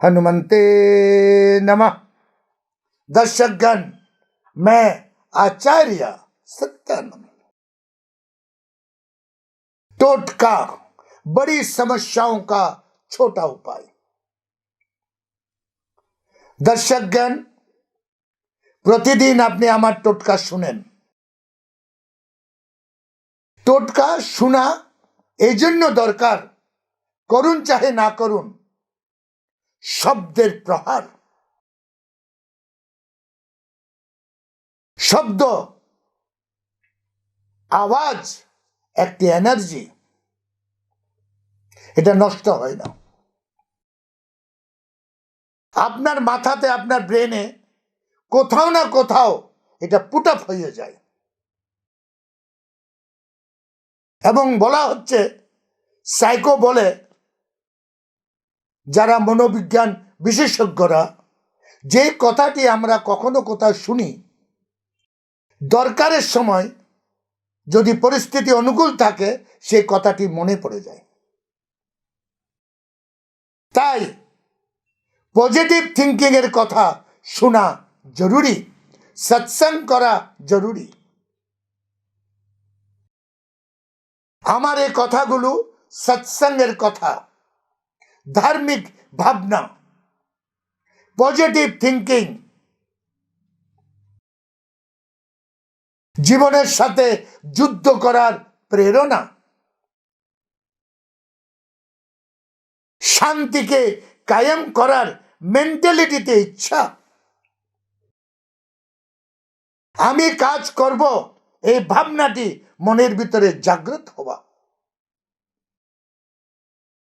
हनुमंते नमः दर्शकगण मैं आचार्य सत्यानंद टोटका बड़ी समस्याओं का छोटा उपाय দর্শকগণ প্রতিদিন আপনি আমার টোটকা শুনেন টোটকা শোনা এই জন্য দরকার করুন চাহে না করুন শব্দের প্রহার। শব্দ, আওয়াজ, একটি এনার্জি এটা নষ্ট হয় না। আপনার মাথাতে, আপনার ব্রেনে কোথাও না কোথাও এটা পুট আপ হয়ে যায়। এবং বলা হচ্ছে সাইকো বলে যারা মনোবিজ্ঞান বিশেষজ্ঞরা, যে কথাটি আমরা কখনো কোথাও শুনি, দরকারের সময় যদি পরিস্থিতি অনুকূল থাকে সেই কথাটি মনে পড়ে যায়। তাই পজিটিভ থিঙ্কিং এর কথা শোনা জরুরি সৎসঙ্গ করা জরুরি। আমার এই কথাগুলো সৎসঙ্গের কথা। ধার্মিক ভাবনা পজিটিভ থিঙ্কিং জীবনের সাথে যুদ্ধ করার প্রেরণা, শান্তিকে কায়েম করার মেন্টালিটিতে ইচ্ছা। আমি কাজ করব, এই ভাবনাটি মনের ভিতরে জাগ্রত হওয়া।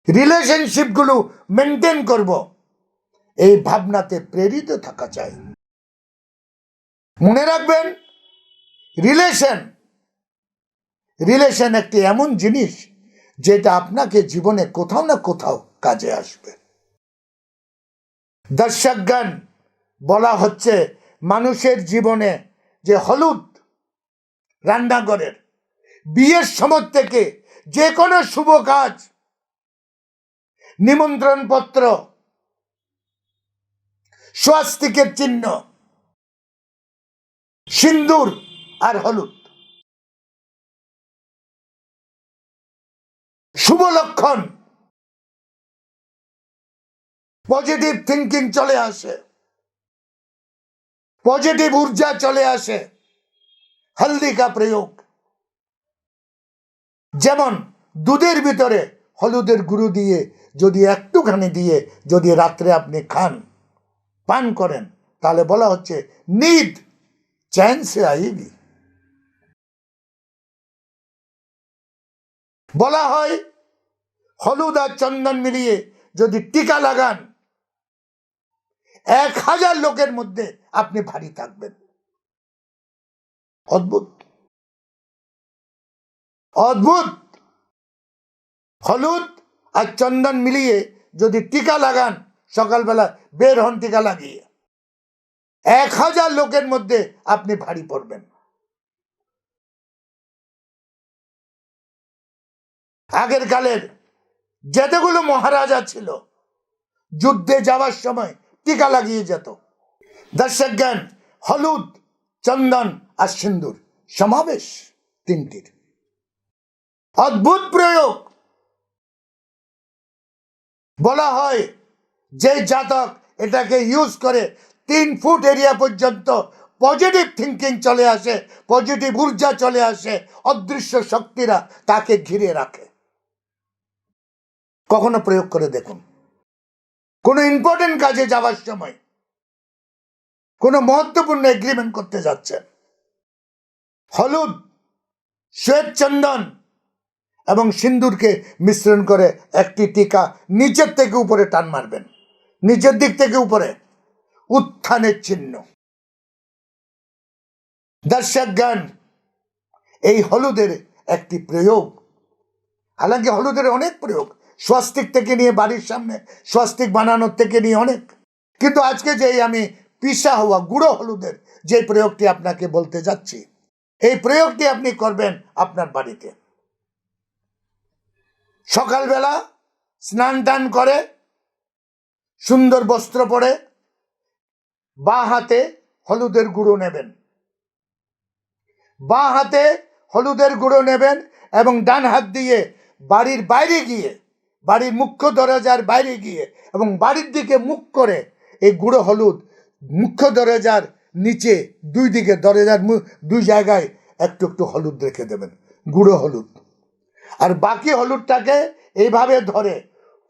রিলেশনশিপগুলো মেনটেন করব। এই ভাবনাতে প্রেরিত থাকা চাই। মনে রাখবেন রিলেশন রিলেশন একটি এমন জিনিস যেটা আপনাকে জীবনে কোথাও না কোথাও কাজে আসবে। দর্শকগণ, বলা হচ্ছে মানুষের জীবনে যে হলুদ রান্নাঘরের, বিয়ের সময় থেকে যে কোনো শুভ কাজ নিমন্ত্রণ পত্র স্বাস্তিকের চিহ্ন, সিন্দুর আর হলুদ। শুভ লক্ষণ পজিটিভ থিঙ্কিং চলে আসে পজিটিভ ঊর্জা চলে আসে, হলদি কা প্রয়োগ। যেমন দুধের ভিতরে হলুদের গুঁড়ো দিয়ে যদি একটুখানি দিয়ে যদি রাত্রে আপনি খান, পান করেন, তাহলে বলা হচ্ছে নিদ চ্যান সে আইবি। বলা হয়, হলুদ আর চন্দন মিলিয়ে যদি টিকা লাগান, এক হাজার লোকের মধ্যে আপনি ভারী থাকবেন। অদ্ভুত। অদ্ভুত। হলুদ আর চন্দন মিলিয়ে যদি টিকা লাগান, সকালবেলা বের হন টিকা লাগিয়ে। এক হাজার লোকের মধ্যে আপনি ভারী পড়বেন। আগের কালের যেতগুলো মহারাজা ছিল, যুদ্ধে যাওয়ার সময় টিকা লাগিয়ে যেত। দর্শক জ্ঞান হলুদ, চন্দন আর সিন্দুর, সমাবেশ তিনটির। অদ্ভুত প্রয়োগ! বলা হয় যে জাতক এটাকে ইউজ করে তিন ফুট এরিয়া পর্যন্ত পজিটিভ থিঙ্কিং চলে আসে পজিটিভ ঊর্জা চলে আসে, অদৃশ্য শক্তিরা তাকে ঘিরে রাখে। কখনো প্রয়োগ করে দেখুন। কোনো ইম্পর্টেন্ট কাজে যাওয়ার সময় কোনো মহত্বপূর্ণ এগ্রিমেন্ট করতে যাচ্ছেন। হলুদ, শ্বেত চন্দন এবং সিন্দুরকে মিশ্রণ করে একটি টিকা নিচের থেকে উপরে টান মারবেন। নিচের দিক থেকে উপরে। উত্থানের চিহ্ন। দর্শক জ্ঞান এই হলুদের একটি প্রয়োগ। হালাকি হলুদের অনেক প্রয়োগ। স্বস্তিক থেকে নিয়ে বাড়ির সামনে, স্বস্তিক বানানোর থেকে নিয়ে অনেক। কিন্তু আজকে যেই আমি পিসা হওয়া গুঁড়ো হলুদের যে প্রয়োগটি আপনাকে বলতে যাচ্ছি, এই প্রয়োগটি আপনি করবেন আপনার বাড়িতে। সকালবেলা স্নান টান করে, সুন্দর বস্ত্র পরে বা হাতে হলুদের গুঁড়ো নেবেন। বা হাতে হলুদের গুঁড়ো নেবেন এবং ডান হাত দিয়ে বাড়ির বাইরে গিয়ে, বাড়ির মুখ্য দরজার বাইরে গিয়ে এবং বাড়ির দিকে মুখ করে এই গুঁড়ো হলুদ মুখ্য দরজার নিচে দুই দিকে দরজার দুই জায়গায় একটু একটু হলুদ রেখে দেবেন। গুঁড়ো হলুদ। আর বাকি হলুদটাকে এইভাবে ধরে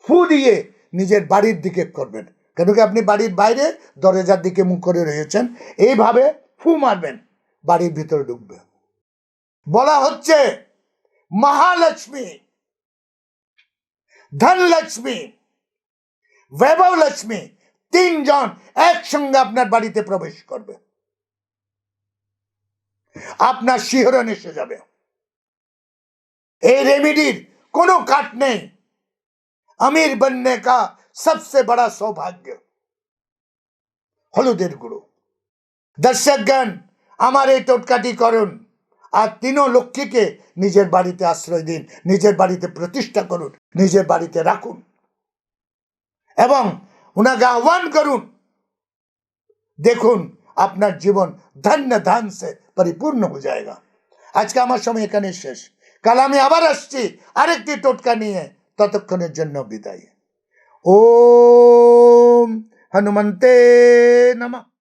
ফু দিয়ে নিজের বাড়ির দিকে করবেন। কেন কি আপনি বাড়ির বাইরে দরজার দিকে মুখ করে রয়েছেন, এইভাবে ফু মারবেন, বাড়ির ভিতরে ঢুকবে। বলা হচ্ছে, মহালক্ষ্মী, ধনলক্ষ্মী বৈভব লক্ষ্মী তিনজন একসঙ্গে আপনার বাড়িতে প্রবেশ করবে। আপনার শিহরণ এসে যাবে। এই রেমিডির কোনো কাট নেই আমির बनने का सबसे बड़ा সৌভাগ্য হলুদের গুঁড়ো দর্শকগণ আমার এই টোটকাটি করুন আর তিনও লক্ষ্মীকে নিজের বাড়িতে আশ্রয় দিন নিজের বাড়িতে প্রতিষ্ঠা করুন নিজের বাড়িতে রাখুন এবং ওনাকে আহ্বান করুন দেখুন আপনার জীবন ধন্য ধান সে পরিপূর্ণ হয়ে যায়গা আজকে আমার সময় এখানে শেষ কাল আমি আবার আসছি। আরেকটি টোটকা নিয়ে ততক্ষণের জন্য বিদায়। ও হনুমন্তে নমঃ।